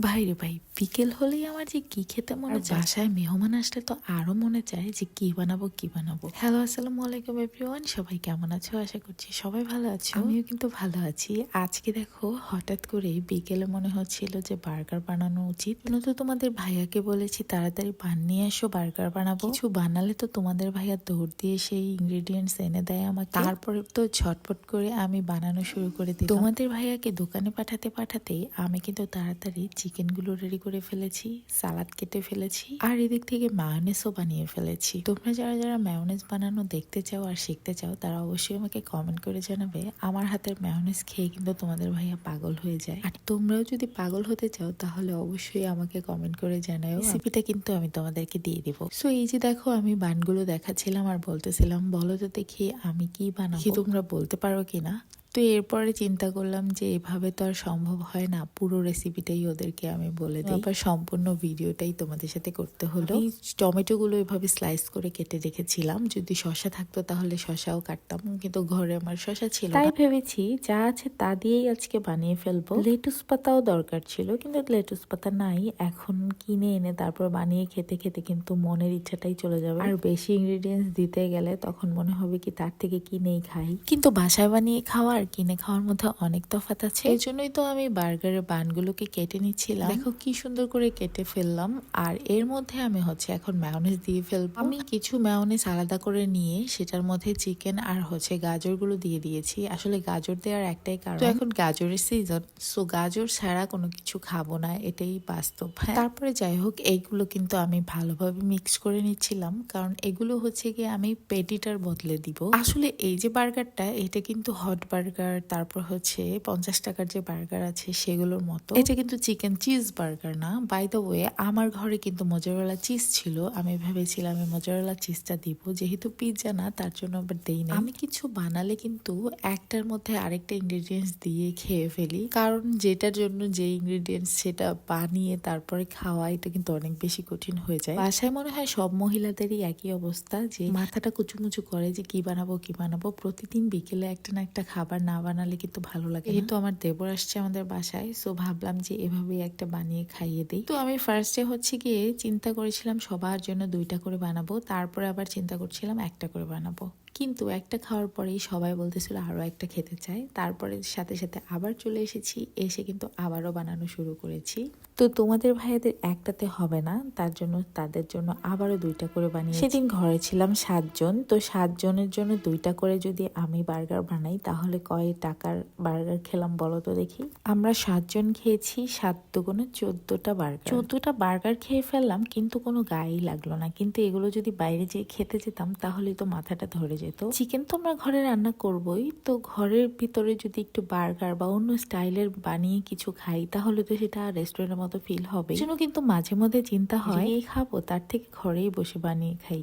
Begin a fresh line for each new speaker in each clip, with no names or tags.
ভাই রে ভাই বিকেল হলেই আমার যে কি খেতে মনে চায়। বাসায় মেহমান আসলে তো আরও মনে চায় যে কি বানাবো কি বানাবো। হ্যালো আসসালামু আলাইকুম এভরিওয়ান সবাই কেমন আছো? আশা করছি সবাই ভালো আছো। আমিও কিন্তু ভালো আছি। আজকে দেখো হঠাৎ করে বিকেলে মনে হচ্ছিল যে বার্গার বানানো উচিত। কিন্তু তোমাদের ভাইয়াকে বলেছি তাড়াতাড়ি বানিয়ে এসো বার্গার বানাবো। কিছু বানালে তো তোমাদের ভাইয়া দৌড় দিয়ে সেই ইনগ্রেডিয়েন্টস এনে দেয় আমাকে। তারপরে তো ঝটপট করে আমি বানানো শুরু করে দিই তোমাদের ভাইয়াকে দোকানে পাঠাতে পাঠাতে আমি কিন্তু তাড়াতাড়ি চিকেনগুলো রেডি করে ফেলেছি, সালাদ কেটে ফেলেছি, আর এদিক থেকে মায়োনেসও বানিয়ে ফেলেছি। তোমরা যারা যারা মায়োনেস বানানো দেখতে চাও আর শিখতে চাও, তারা অবশ্যই আমাকে কমেন্ট করে জানাবে। আমার হাতের মায়োনেস খেয়ে কিন্তু তোমাদের ভাইয়া পাগল হয়ে যায়। আর তোমরাও যদি পাগল হতে চাও, তাহলে অবশ্যই আমাকে কমেন্ট করে জানাও। রেসিপিটা কিন্তু আমি তোমাদেরকে দিয়ে দিব। সো এই যে দেখো, আমি বানগুলো দেখাচ্ছিলাম আর বলতেছিলাম, বলো তো দেখি আমি কি বানাবো? তোমরা বলতে পারো কিনা? তো এরপরে চিন্তা করলাম যে এভাবে তো আর সম্ভব হয় না। পুরো রেসিপিটাই ওদেরকে আমি বলে দিই। আবার সম্পূর্ণ ভিডিওটাই তোমাদের সাথে করতে হলো। টমেটো গুলো এভাবে স্লাইস করে কেটে রেখেছিলাম। যদি শশা থাকতো তাহলে শশাও কাটতাম কিন্তু ঘরে আমার শশা ছিল তাই ভেবেছি যা আছে তা দিয়েই আজকে বানিয়ে ফেলব। লেটুস পাতাও দরকার ছিল কিন্তু লেটুস পাতা নাই। এখন কিনে এনে তারপর বানিয়ে খেতে খেতে কিন্তু মনের ইচ্ছাটাই চলে যাবে। আর বেশি ইনগ্রিডিয়েন্টস দিতে গেলে তখন মনে হবে কি তার থেকে কিনেই খাই। কিন্তু বাসায় বানিয়ে খাওয়া আর কিনে খাওয়ার মধ্যে অনেক তফাৎ আছে। এই জন্যই তো আমি বার্গারের বানগুলোকে কেটে নিচ্ছিলাম। দেখো কি সুন্দর করে কেটে ফেললাম। আর এর মধ্যে আমি হচ্ছে এখন ম্যায়োনেজ দিয়ে ফেলব। আমি কিছু ম্যায়োনেজ আলাদা করে নিয়ে সেটার মধ্যে চিকেন আর হচ্ছে গাজরগুলো দিয়ে দিয়েছি। আসলে গাজর দেওয়ার একটাই কারণ। এখন গাজরের সিজন সো গাজর ছাড়া কোনো কিছু খাব না এটাই বাস্তব। হ্যাঁ। তারপরে যাই হোক এইগুলো কিন্তু আমি ভালোভাবে মিক্স করে নিচ্ছিলাম। কারণ এগুলো হচ্ছে গিয়ে আমি পেটিটার বদলে দিব। আসলে এই যে বার্গারটা এটা কিন্তু হট বার্গার তারপর হচ্ছে পঞ্চাশ টাকার যে বার্গার আছে সেগুলোর মতো। এটা কিন্তু চিকেন চিজ বার্গার না। বাই দ্য ওয়ে আমার ঘরে কিন্তু মজারেলা চিজ ছিল। আমি ভেবেছিলাম আমি মজারেলা চিজটা দিব। যেহেতু পিৎজা না, তার জন্য আবার দেই না আমি কিছু বানালে কিন্তু একটার মধ্যে আরেকটা ইনগ্রেডিয়েন্টস দিয়ে খেয়ে ফেলি। কারণ যেটার জন্য যে ইনগ্রিডিয়েন্টস সেটা বানিয়ে তারপরে খাওয়া, এটা কিন্তু অনেক বেশি কঠিন হয়ে যায়। বাসায় মনে হয় সব মহিলাদেরই একই অবস্থা যে মাথাটা কুচুমুচু করে যে কি বানাবো কি বানাবো। প্রতিদিন বিকেলে একটা না একটা খাবার না বানালে কিন্তু ভালো লাগে কিন্তু আমার দেবর আসছে আমাদের বাসায় সো ভাবলাম যে এভাবেই একটা বানিয়ে খাইয়ে দিই। তো আমি ফার্স্টে হচ্ছে গিয়ে চিন্তা করেছিলাম সবার জন্য দুইটা করে বানাবো তারপরে আবার চিন্তা করছিলাম একটা করে বানাবো। কিন্তু একটা খাওয়ার পরেই সবাই বলতেছিল আরও একটা খেতে চাই। তারপরে সাথে সাথে আবার চলে এসেছি, এসে কিন্তু আবারও বানানো শুরু করেছি। তো তোমাদের ভাইয়াদের একটাতে হবে না, তার জন্য, তাদের জন্য আবারও দুইটা করে বানিয়ে সেদিন ঘরে ছিলাম সাতজন, তো সাতজনের জন্য দুইটা করে যদি আমি বার্গার বানাই, তাহলে কয় টাকার বার্গার খেলাম বলো তো দেখি? আমরা সাতজন খেয়েছি, সাত দুগুণে চোদ্দটা বার্গার। চোদ্দটা বার্গার খেয়ে ফেললাম, কিন্তু কোনো গায়েই লাগল না। কিন্তু এগুলো যদি বাইরে যেয়ে খেতে যেতাম, তাহলেই তো মাথাটা ধরে যেত। চিকেন তো আমরা ঘরে রান্না করবই তো ঘরের ভিতরে যদি একটু বার্গার বা অন্য স্টাইলের বানিয়ে কিছু খাই তাহলে তো সেটা রেস্টুরেন্টের মতো ফিল হবে জন্য কিন্তু মাঝে মধ্যে চিন্তা হয় এই খাব তার থেকে ঘরেই বসে বানিয়ে খাই।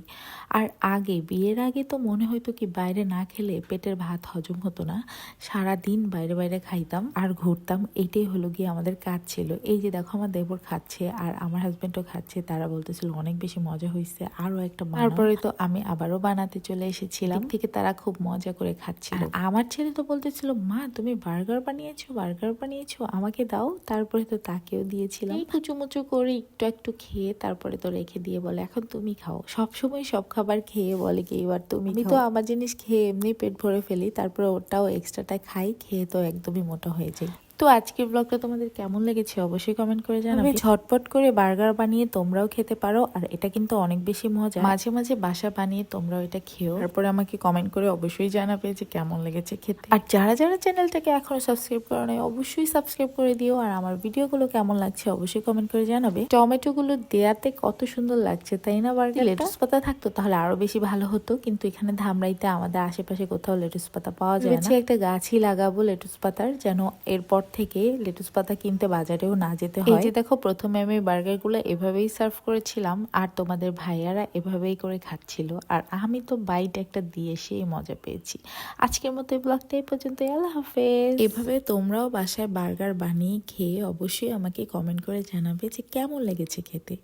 আর আগে বিয়ের আগে তো মনে হতো কি বাইরে না খেলে পেটের ভাত হজম হতো না। সারা দিন বাইরে বাইরে খাইতাম আর ঘুরতাম এটাই হলো গিয়ে আমাদের কাজ ছিল। এই যে দেখো আমার দেবর খাচ্ছে আর আমার হাজবেন্ডও খাচ্ছে তারা বলতেছিল অনেক বেশি মজা হয়েছে আরও একটা। তারপরে তো আমি আবারও বানাতে চলে এসেছিলাম থেকে তারা খুব মজা করে খাচ্ছিল। আমার ছেলে তো বলতেছিল মা তুমি বার্গার বানিয়েছো বার্গার বানিয়েছো আমাকে দাও। তারপরে তো তাকেও দিয়েছিলাম। এই কুচুমুচু করে একটু একটু খেয়ে তারপরে তো রেখে দিয়ে বলে এখন তুমি খাও। সব সময় সব খাবার খেয়ে বলে কি এবার তুমি তো আমার জিনিস খেয়ে এমনি পেট ভরে ফেলি তারপরে ওটাও এক্সট্রাটা খাই খেয়ে তো একদমই মোটা হয়ে যায় তো আজকের ব্লগটা তোমাদের কেমন লেগেছে অবশ্যই কমেন্ট করে জানাবে। ঝটপট করে বার্গার বানিয়ে তোমরাও খেতে পারো আর এটা কিন্তু অনেক বেশি মজা মাঝে মাঝে বাসা বানিয়ে তোমরাও এটা খেও তারপরে আমাকে কমেন্ট করে অবশ্যই জানাবে যে কেমন লেগেছে খেতে। আর যারা যারা চ্যানেলটাকে এখনও সাবস্ক্রাইব করো নাই অবশ্যই সাবস্ক্রাইব করে দিও আর আমার ভিডিওগুলো কেমন লাগছে অবশ্যই কমেন্ট করে জানাবে। টমেটো গুলো দেয়াতে কত সুন্দর লাগছে তাই না বার্গার লেটুস পাতা থাকতো তাহলে আরও বেশি ভালো হতো কিন্তু এখানে ধামরাইতে আমাদের আশেপাশে কোথাও লেটুস পাতা পাওয়া যায় না। একটা গাছই লাগাবো লেটুস পাতার যেন এরপর থেকে লেটুস পাতা কিনতে বাজারেও না যেতে হয়। এই যে দেখো প্রথমে আমি বার্গারগুলো এভাবেই সার্ভ করেছিলাম আর তোমাদের ভাইয়ারা এভাবেই করে খাচ্ছিল। আর আমি তো বাইট একটা দিয়ে সেই মজা পেয়েছি। আজকের মতো এই ব্লগটা এই পর্যন্ত আল্লাহ হাফেজ। এভাবে তোমরাও বাসায় বার্গার বানিয়ে খেয়ে অবশ্যই আমাকে কমেন্ট করে জানাবে যে কেমন লেগেছে খেতে।